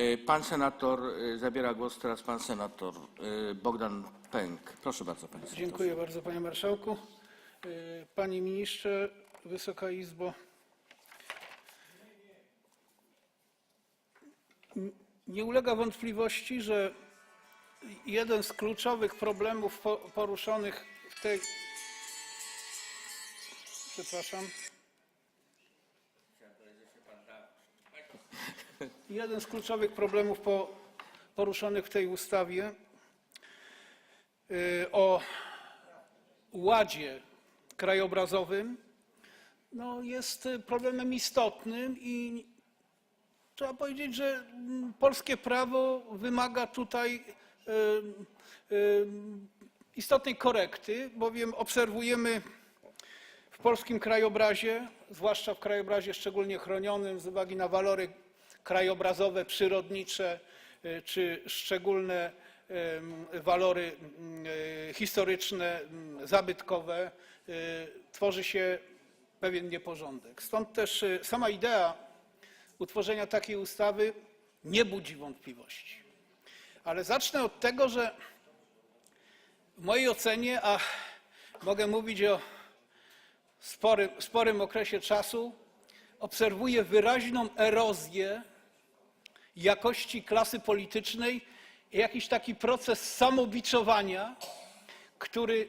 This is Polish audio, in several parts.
E, Pan senator e, zabiera głos teraz pan senator e, Bogdan Pęk. Proszę bardzo, panie senatorze. Dziękuję bardzo, panie marszałku. Panie ministrze, Wysoka Izbo. Nie ulega wątpliwości, że jeden z kluczowych problemów po- poruszonych w tej. Przepraszam. Jeden z kluczowych problemów po, poruszonych w tej ustawie y, o ładzie krajobrazowym no, jest problemem istotnym i trzeba powiedzieć, że polskie prawo wymaga tutaj y, y, istotnej korekty, bowiem obserwujemy w polskim krajobrazie, zwłaszcza w krajobrazie szczególnie chronionym z uwagi na walory krajobrazowe, przyrodnicze y, czy szczególne walory mm, y, historyczne, mm, zabytkowe, y, tworzy się pewien nieporządek. Stąd też y, sama idea utworzenia takiej ustawy nie budzi wątpliwości. Ale zacznę od tego, że w mojej ocenie, a mogę mówić o sporym, sporym okresie czasu, obserwuję wyraźną erozję jakości klasy politycznej jakiś taki proces samobiczowania, który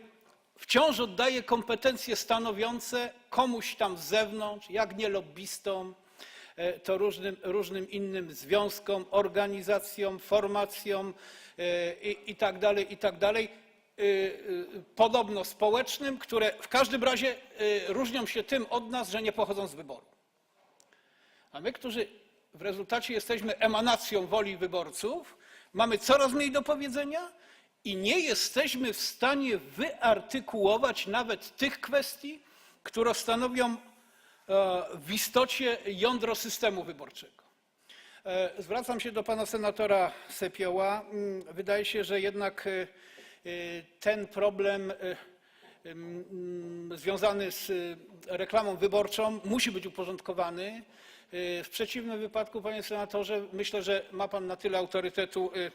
wciąż oddaje kompetencje stanowiące komuś tam z zewnątrz, jak nie lobbystom, e, to różnym, różnym innym związkom, organizacjom, formacjom e, i, i tak tak e, e, podobno społecznym, które w każdym razie e, różnią się tym od nas, że nie pochodzą z wyboru. A my, którzy w rezultacie jesteśmy emanacją woli wyborców, mamy coraz mniej do powiedzenia i nie jesteśmy w stanie wyartykułować nawet tych kwestii, które stanowią e, w istocie jądro systemu wyborczego. E, Zwracam się do pana senatora Sepioła. Mm, Wydaje się, że jednak e, ten problem mm, związany z reklamą wyborczą musi być uporządkowany. Y, W przeciwnym wypadku, panie senatorze, myślę, że ma pan na tyle autorytetu y,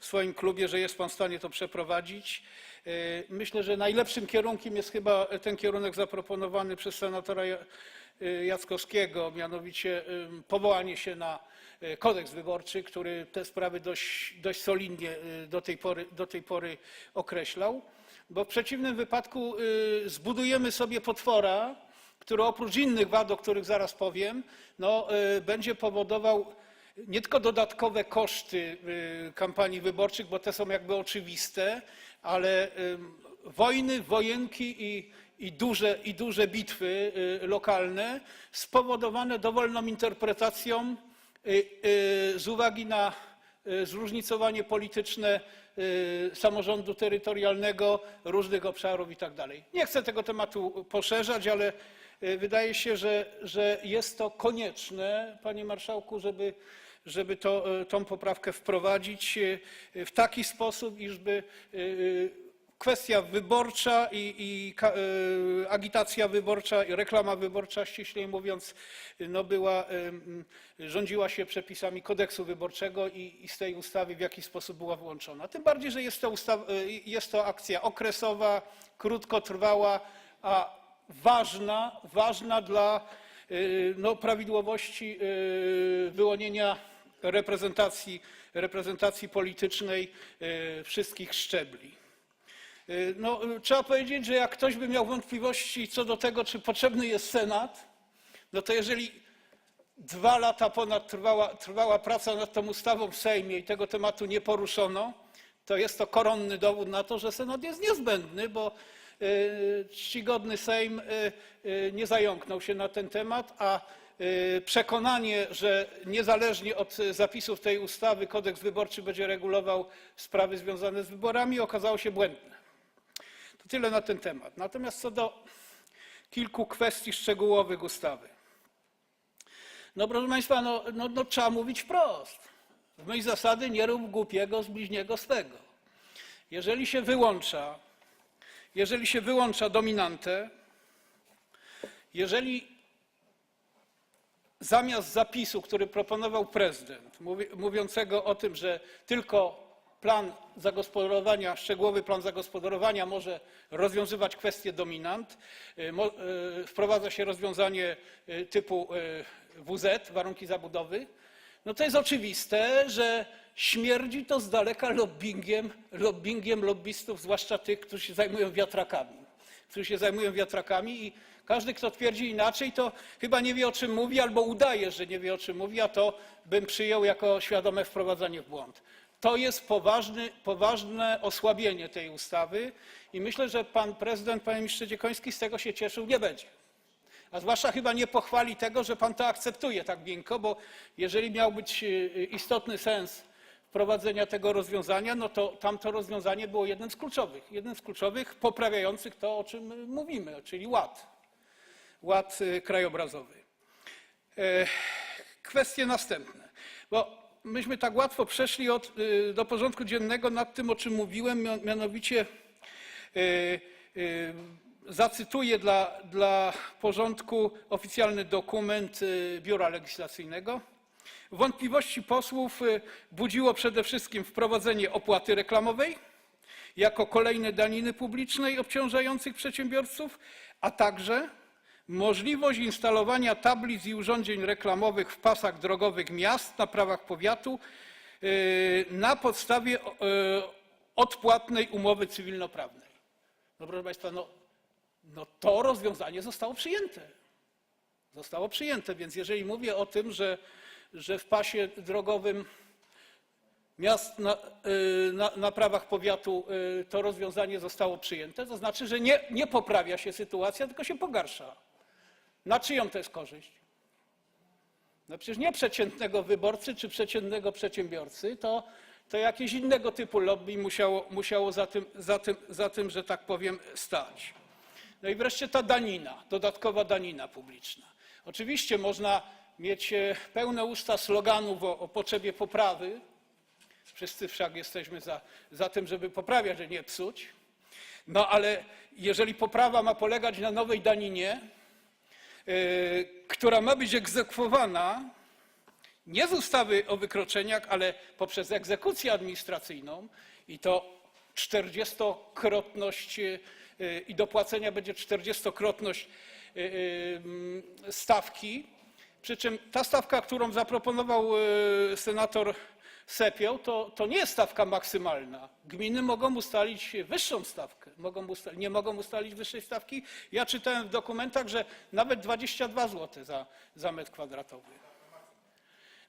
w swoim klubie, że jest pan w stanie to przeprowadzić. Y, Myślę, że najlepszym kierunkiem jest chyba ten kierunek zaproponowany przez senatora Ja- Jackowskiego, mianowicie powołanie się na kodeks wyborczy, który te sprawy dość, dość solidnie do tej, pory, do tej pory określał bo w przeciwnym wypadku zbudujemy sobie potwora, który oprócz innych wad, o których zaraz powiem, no, y, będzie powodował nie tylko dodatkowe koszty y, kampanii wyborczych, bo te są jakby oczywiste, ale y, wojny, wojenki i, duże, i duże bitwy lokalne spowodowane dowolną interpretacją z uwagi na zróżnicowanie polityczne samorządu terytorialnego, różnych obszarów i tak. Nie chcę tego tematu poszerzać, ale wydaje się, że, jest to konieczne, panie marszałku, żeby, y, tą poprawkę wprowadzić y, w taki sposób, iżby kwestia wyborcza i, agitacja wyborcza i reklama wyborcza, ściślej mówiąc, no była, rządziła się przepisami kodeksu wyborczego i, i z tej ustawy w jakiś sposób była wyłączona. Tym bardziej, że jest to, ustaw, jest to akcja okresowa, krótkotrwała, a ważna, ważna dla y, no, prawidłowości y, wyłonienia reprezentacji, politycznej y, wszystkich szczebli. No, trzeba powiedzieć, że jak ktoś by miał wątpliwości co do tego, czy potrzebny jest Senat, no to jeżeli dwa lata ponad trwała, trwała praca nad tą ustawą w Sejmie i tego tematu nie poruszono, to jest to koronny dowód na to, że Senat jest niezbędny, bo czcigodny Sejm y, y, nie zająknął się na ten temat, a przekonanie, że niezależnie od zapisów tej ustawy kodeks wyborczy będzie regulował sprawy związane z wyborami, okazało się błędne. To tyle na ten temat. Natomiast co do kilku kwestii szczegółowych ustawy. No proszę Państwa, no, no, no trzeba mówić wprost. W myśl zasady nie rób głupiego z bliźniego swego. Jeżeli się wyłącza, jeżeli się wyłącza dominantę, jeżeli zamiast zapisu, który proponował prezydent, mówi, mówiącego o tym, że tylko plan zagospodarowania, szczegółowy plan zagospodarowania może rozwiązywać kwestie dominant, y, y, wprowadza się rozwiązanie y, typu WZ, warunki zabudowy, no to jest oczywiste, że śmierdzi to z daleka lobbingiem, lobbingiem lobbystów, zwłaszcza tych, którzy się zajmują wiatrakami. Którzy się zajmują wiatrakami i każdy, kto twierdzi inaczej, to chyba nie wie o czym mówi albo udaje, że nie wie o czym mówi, a to bym przyjął jako świadome wprowadzanie w błąd. To jest poważny, poważne osłabienie tej ustawy i myślę, że pan prezydent, panie ministrze Dziekoński, z tego się cieszył nie będzie. A zwłaszcza chyba nie pochwali tego, że pan to akceptuje tak miękko, bo jeżeli miał być y, istotny sens wprowadzenia tego rozwiązania, no to tamto rozwiązanie było jednym z kluczowych, jednym z kluczowych poprawiających to, o czym mówimy, czyli ład, ład y, krajobrazowy. E, Kwestie następne, bo myśmy tak łatwo przeszli od, y, do porządku dziennego nad tym, o czym mówiłem, mia- mianowicie y, y, zacytuję dla, dla porządku oficjalny dokument y, Biura Legislacyjnego. Wątpliwości posłów y, budziło przede wszystkim wprowadzenie opłaty reklamowej jako kolejnej daniny publicznej obciążających przedsiębiorców, a także możliwość instalowania tablic i urządzeń reklamowych w pasach drogowych miast na prawach powiatu y, na podstawie odpłatnej umowy cywilnoprawnej. No proszę Państwa, no, no to rozwiązanie zostało przyjęte. Zostało przyjęte, więc jeżeli mówię o tym, że, że w pasie drogowym miast na, y, na, na prawach powiatu y, to rozwiązanie zostało przyjęte, to znaczy, że nie, nie poprawia się sytuacja, tylko się pogarsza. Na czyją to jest korzyść? No przecież nie przeciętnego wyborcy czy przeciętnego przedsiębiorcy, to, to jakieś innego typu lobby musiało, musiało za, tym, za, tym, za tym, że tak powiem, stać. No i wreszcie ta danina, dodatkowa danina publiczna. Oczywiście można mieć e, pełne usta sloganów o, o potrzebie poprawy. Wszyscy wszak jesteśmy za, za tym, żeby poprawiać, a nie psuć. No ale jeżeli poprawa ma polegać na nowej daninie, yy, która ma być egzekwowana nie z ustawy o wykroczeniach, ale poprzez egzekucję administracyjną i to 40-krotność i dopłacenia będzie 40-krotność yy, yy, stawki. Przy czym ta stawka, którą zaproponował yy, senator Sepioł, to, to nie jest stawka maksymalna. Gminy mogą ustalić wyższą stawkę, mogą usta- nie mogą ustalić wyższej stawki. Ja czytałem w dokumentach, że nawet 22 zł za, za metr kwadratowy.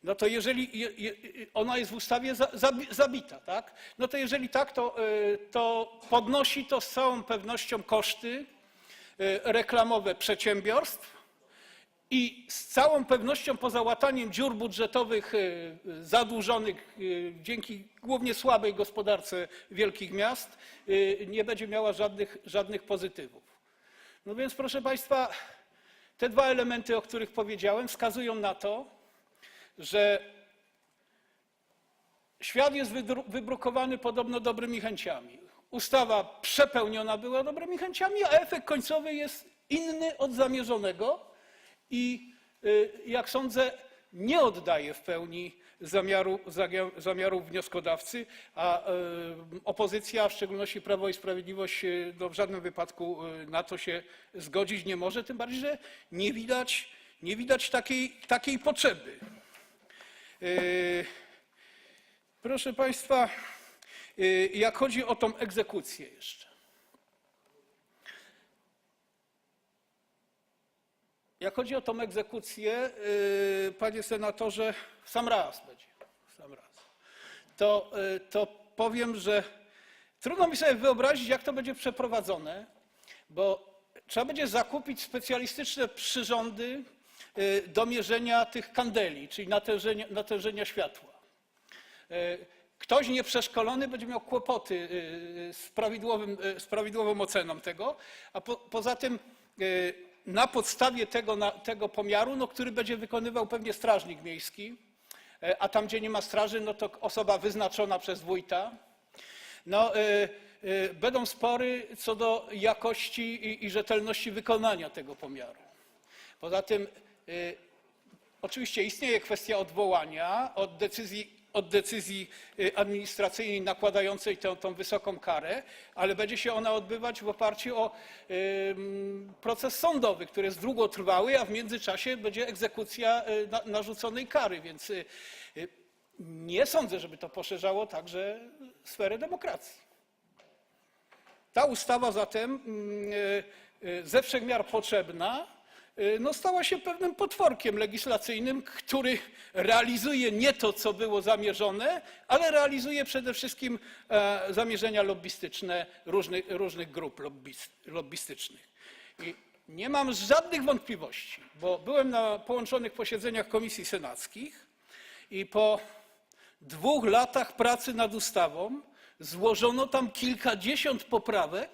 No to jeżeli je, je, ona jest w ustawie za, zabi- zabita, tak? No to jeżeli tak, to, y, to podnosi to z całą pewnością koszty y, reklamowe przedsiębiorstw i z całą pewnością po załataniem dziur budżetowych y, zadłużonych dzięki głównie słabej gospodarce wielkich miast nie będzie miała żadnych, żadnych pozytywów. No więc proszę Państwa, te dwa elementy, o których powiedziałem, wskazują na to, że świat jest wybrukowany podobno dobrymi chęciami. Ustawa przepełniona była dobrymi chęciami, a efekt końcowy jest inny od zamierzonego i y, jak sądzę, nie oddaje w pełni zamiaru, zamiaru wnioskodawcy, a y, opozycja, a w szczególności Prawo i Sprawiedliwość, y, no w żadnym wypadku na to się zgodzić nie może, tym bardziej, że nie widać, nie widać takiej, takiej potrzeby. Y, Proszę Państwa, y, jak chodzi o tą egzekucję jeszcze. Jak chodzi o tą egzekucję, y, panie senatorze, w sam raz będzie, sam raz. To, to powiem, że trudno mi sobie wyobrazić, jak to będzie przeprowadzone, bo trzeba będzie zakupić specjalistyczne przyrządy do mierzenia tych kandeli, czyli natężenia, natężenia światła. E, Ktoś nieprzeszkolony będzie miał kłopoty y, z, prawidłowym, y, z prawidłową oceną tego, a po, poza tym y, na podstawie tego, na, tego pomiaru, no, który będzie wykonywał pewnie strażnik miejski, a tam, gdzie nie ma straży, no to osoba wyznaczona przez wójta, no, y, y, będą spory co do jakości i, i rzetelności wykonania tego pomiaru. Poza tym y, Oczywiście istnieje kwestia odwołania od decyzji, od decyzji y, administracyjnej nakładającej tę, tą wysoką karę, ale będzie się ona odbywać w oparciu o proces sądowy, który jest długotrwały, a w międzyczasie będzie egzekucja y, na, narzuconej kary, więc y, y, nie sądzę, żeby to poszerzało także sferę demokracji. Ta ustawa zatem mm, ze wszech miar potrzebna no, stała się pewnym potworkiem legislacyjnym, który realizuje nie to, co było zamierzone, ale realizuje przede wszystkim e, zamierzenia lobbystyczne różnych, różnych grup lobbys- lobbystycznych. I nie mam żadnych wątpliwości, bo byłem na połączonych posiedzeniach komisji senackich i po dwóch latach pracy nad ustawą złożono tam kilkadziesiąt poprawek,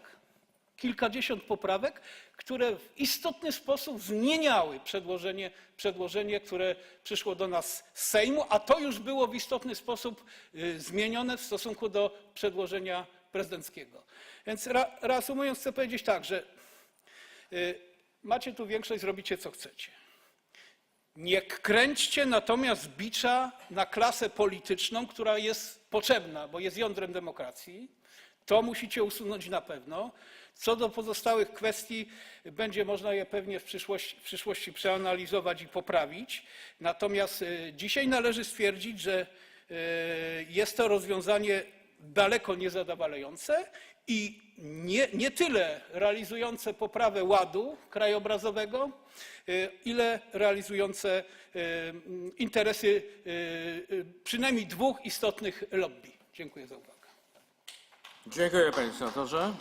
kilkadziesiąt poprawek, które w istotny sposób zmieniały przedłożenie, przedłożenie, które przyszło do nas z Sejmu, a to już było w istotny sposób y, zmienione w stosunku do przedłożenia prezydenckiego. Więc reasumując, chcę powiedzieć tak, że y, macie tu większość, zrobicie co chcecie. Nie kręćcie natomiast bicza na klasę polityczną, która jest potrzebna, bo jest jądrem demokracji. To musicie usunąć na pewno. Co do pozostałych kwestii, będzie można je pewnie w przyszłości, przeanalizować i poprawić. Natomiast y, dzisiaj należy stwierdzić, że y, jest to rozwiązanie daleko niezadowalające i nie, nie tyle realizujące poprawę ładu krajobrazowego, y, ile realizujące interesy przynajmniej dwóch istotnych lobby. Dziękuję za uwagę. Dziękuję panie senatorze.